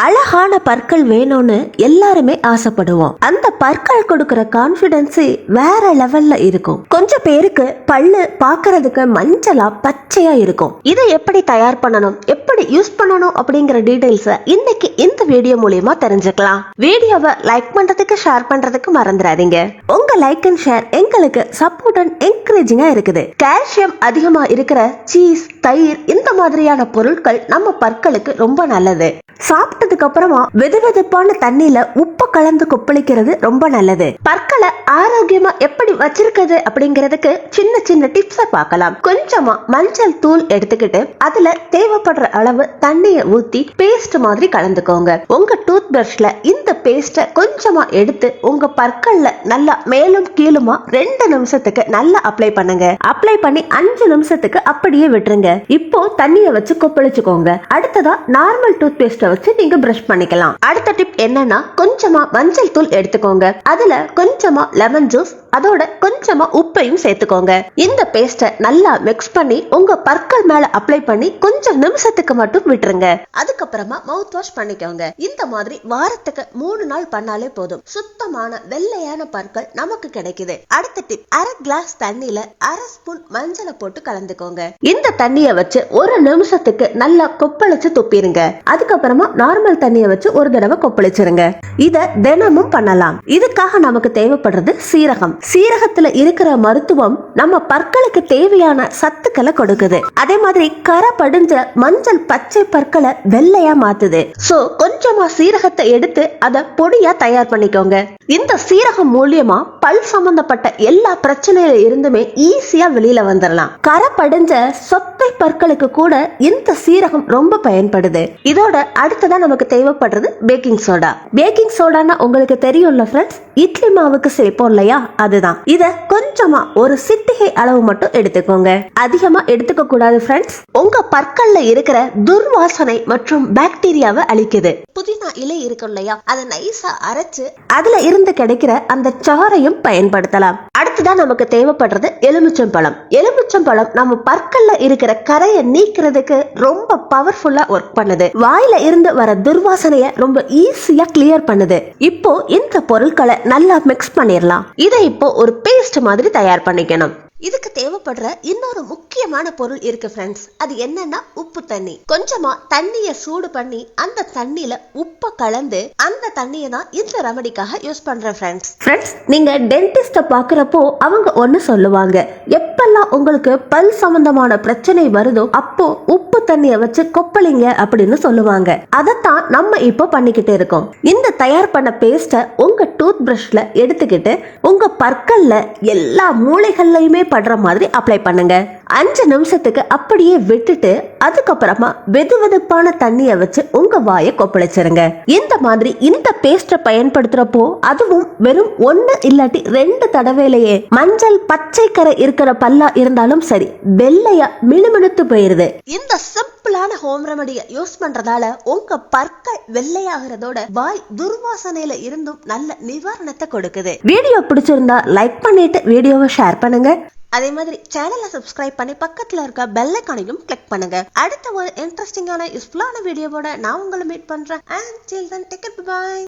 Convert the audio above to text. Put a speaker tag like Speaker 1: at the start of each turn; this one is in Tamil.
Speaker 1: அழகான பற்கள் வேணும்னு எல்லாருமே ஆசைப்படுவோம். அந்த பற்கள் கொடுக்கற கான்பிடன்ஸ் வேற லெவல்ல இருக்கும். கொஞ்சம் பேருக்கு பல்லு பாக்குறதுக்கு மஞ்சளா பச்சையா இருக்கும். இதை எப்படி தயார் பண்ணணும்? எப்படி யூஸ் பண்ணணும்? அப்படிங்கிற டீடைல்ஸ் இன்னைக்கு இந்த வீடியோ மூலியமா தெரிஞ்சுக்கலாம். வீடியோவை லைக் பண்றதுக்கு ஷேர் பண்றதுக்கு மறந்துடாதீங்க. உங்க லைக் அண்ட் ஷேர் எங்களுக்கு சப்போர்ட் அண்ட் என்கரேஜிங்கா இருக்குது. கால்சியம் அதிகமா இருக்கிற சீஸ் தயிர் இந்த மாதிரியான பொருட்கள் நம்ம பற்களுக்கு ரொம்ப நல்லது. சாப்பிட்டு சாப்பிட்டதுக்கு அப்புறமா வெது வெதுப்பான தண்ணியில உப்பு கலந்து கொப்பளிக்கிறது ரொம்ப நல்லது. பற்களை ஆரோக்கியமா எப்படி வச்சிருக்கிறது அப்படிங்கிறதுக்கு சின்ன சின்ன டிப்ஸ பார்க்கலாம். கொஞ்சமா மஞ்சள் தூள் எடுத்துக்கிட்டு அதுல தேவைப்படுற அளவு தண்ணிய ஊத்தி பேஸ்ட் மாதிரி கலந்துக்கோங்க. உங்க டூத் பிரஷ்ல இந்த பேஸ்ட கொஞ்சமா எடுத்து உங்க பற்கள்ல நல்லா மேலும் கீழுமா ரெண்டு நிமிஷத்துக்கு நல்லா அப்ளை பண்ணுங்க. அப்ளை பண்ணி அஞ்சு நிமிஷத்துக்கு அப்படியே விட்டுருங்க. இப்போ தண்ணிய வச்சு கொப்பளிச்சுக்கோங்க. அடுத்ததா நார்மல் டூத் பேஸ்ட வச்சு நீங்க பிரஷ் பண்ணிக்கலாம். அடுத்த டிப் என்னன்னா கொஞ்சமா மஞ்சள் தூள் எடுத்துக்கோங்க. அதுல கொஞ்சமா லெமன் ஜூஸ் அதோட கொஞ்சமா உப்பையும் சேர்த்துக்கோங்க. இந்த பேஸ்ட்டை நல்லா மிக்ஸ் பண்ணி உங்க பற்கள் மேல அப்ளை பண்ணி கொஞ்சம் நிமிஷத்துக்கு மட்டும் விட்டுருங்க. அதுக்கப்புறமா மவுத் வாஷ் பண்ணிக்கோங்க. இந்த மாதிரி வாரத்துக்கு மூணு நாள் பண்ணாலே போதும். சுத்தமான வெள்ளையான பற்கள் நமக்கு கிடைக்குது. அடுத்த டிப் அரை கிளாஸ் தண்ணியில அரை ஸ்பூன் மஞ்சளை போட்டு கலந்துக்கோங்க. இந்த தண்ணிய வச்சு ஒரு நிமிஷத்துக்கு நல்லா கொப்பளிச்சு துப்பிருங்க அதுக்கப்புறமா நார்மல் தண்ணிய வச்சு ஒரு தடவை கொப்பளிச்சிருங்க. இத தினமும் பண்ணலாம். இதுக்காக நமக்கு தேவைப்படுறது சீரகம். சீரகத்துல இருக்கிற மருத்துவம் நம்ம பற்களுக்கு தேவையான சத்துக்களை கொடுக்குது. அதே மாதிரி கரை படிஞ்ச மஞ்சள் பச்சை பற்களை வெள்ளையா மாத்துது. சோ கொஞ்சமா சீரகத்தை எடுத்து அத பொடியா தயார் பண்ணிக்கோங்க. இந்த சீரகம் மூலியமா பல் சம்பந்தப்பட்ட எல்லா பிரச்சனையில இருந்துமே ஈஸியா வெளியில வந்துடலாம் கரை படிஞ்ச சொத்தை பற்களுக்கு கூட இந்த சீரகம் ரொம்ப பயன்படுது. இதோட அடுத்ததா நமக்கு தேவைப்படுறது பேக்கிங் சோடா பேக்கிங் சோடானா உங்களுக்கு தெரியும்ல ஃப்ரெண்ட்ஸ் இட்லி மாவுக்கு சேர்ப்போம் இல்லையா? அதுதான் இத கொஞ்சமா ஒரு சிட்டிகை அளவு மட்டும் எடுத்துக்கோங்க. அதிகமா எடுத்துக்க கூடாது ஃப்ரெண்ட்ஸ் உங்க பற்கள்ல இருக்கிற துர்வாசனை மற்றும் பாக்டீரியாவை அழிக்குது. புதினா இலை இருக்கும் இல்லையா? அதை நைஸா அரைச்சு அதுல இருந்து கிடைக்கிற அந்த சாறையும் பயன்படுத்தலாம். அடுத்ததான் நமக்கு தேவைப்படுறது எலுமிச்சம்பழம் எலுமிச்சம்பழம் நம்ம பற்கள்ல இருக்கிற கரையை நீக்கிறதுக்கு ரொம்ப பவர்ஃபுல்லா ஒர்க் பண்ணுது. வாயில இருந்து வர துர்வாசனைய ரொம்ப ஈஸியா கிளியர் பண்ணுது. இப்போ இந்த பொருட்களை நல்லா மிக்ஸ் பண்ணிடலாம் இதை இப்போ ஒரு பேஸ்ட் மாதிரி தயார் பண்ணிக்கணும். இதுக்கு தேவைப்படுற இன்னொரு முக்கியமான பொருள் இருக்கு ஃப்ரெண்ட்ஸ் அது என்னன்னா உப்பு தண்ணி. கொஞ்சமா தண்ணிய சூடு பண்ணி அந்த தண்ணியில உப்ப கலந்து அந்த தண்ணியை தான் இந்த ரெமடிக்காக யூஸ் பண்றேன் ஃப்ரெண்ட்ஸ் ஃப்ரெண்ட்ஸ் நீங்க டென்டிஸ்ட பாக்குறப்போ அவங்க ஒன்னு சொல்லுவாங்க. எப்பெல்லாம் உங்களுக்கு பல் சம்பந்தமான பிரச்சனை வருதோ அப்போ உப்பு தண்ணிய வச்சு கொப்பளிங்க அப்படின்னு சொல்லுவாங்க. அதைத்தான் நம்ம இப்போ பண்ணிக்கிட்டு இருக்கோம். இந்த தயார் பண்ண பேஸ்ட உங்க டூத் பிரஷ்ல எடுத்துக்கிட்டு உங்க பற்கள்ல எல்லா மூளைகள்லயுமே படுற மாதிரி அப்ளை பண்ணுங்க. அஞ்சு நிமிஷத்துக்கு அப்படியே விட்டுட்டு அதுக்கப்புறமா வெது வெதுப்பான தண்ணிய வச்சு உங்க வாயை கொப்பளிச்சிருங்க. இந்த மாதிரி இந்த பேஸ்ட பயன்படுத்துறப்போ அதுவும் வெறும் ஒன்னு இல்லாட்டி ரெண்டு தடவையிலேயே. மஞ்சள் பச்சை கரை இருக்கிற பல்லா இருந்தாலும் சரி வெள்ளையா மினுமினுத்து போயிருது. இந்த சிம்பிளான ஹோம் ரெமடியை யூஸ் பண்றதால உங்க பற்கள் வெள்ளையாகிறதோட வாய் துர்வாசனையில இருந்தும் நல்ல நிவாரணத்தை கொடுக்குது. வீடியோ பிடிச்சிருந்தா லைக் பண்ணிட்டு வீடியோவை ஷேர் பண்ணுங்க. அதே மாதிரி சேனலை சப்ஸ்கிரைப் பண்ணி பக்கத்துல இருக்க பெல் ஐக்கானையும் கிளிக் பண்ணுங்க. அடுத்த ஒரு இன்ட்ரெஸ்டிங்கான யூஸ்ஃபுல்லான வீடியோவோட நான் உங்களை மீட் பண்றேன். And chill than take bye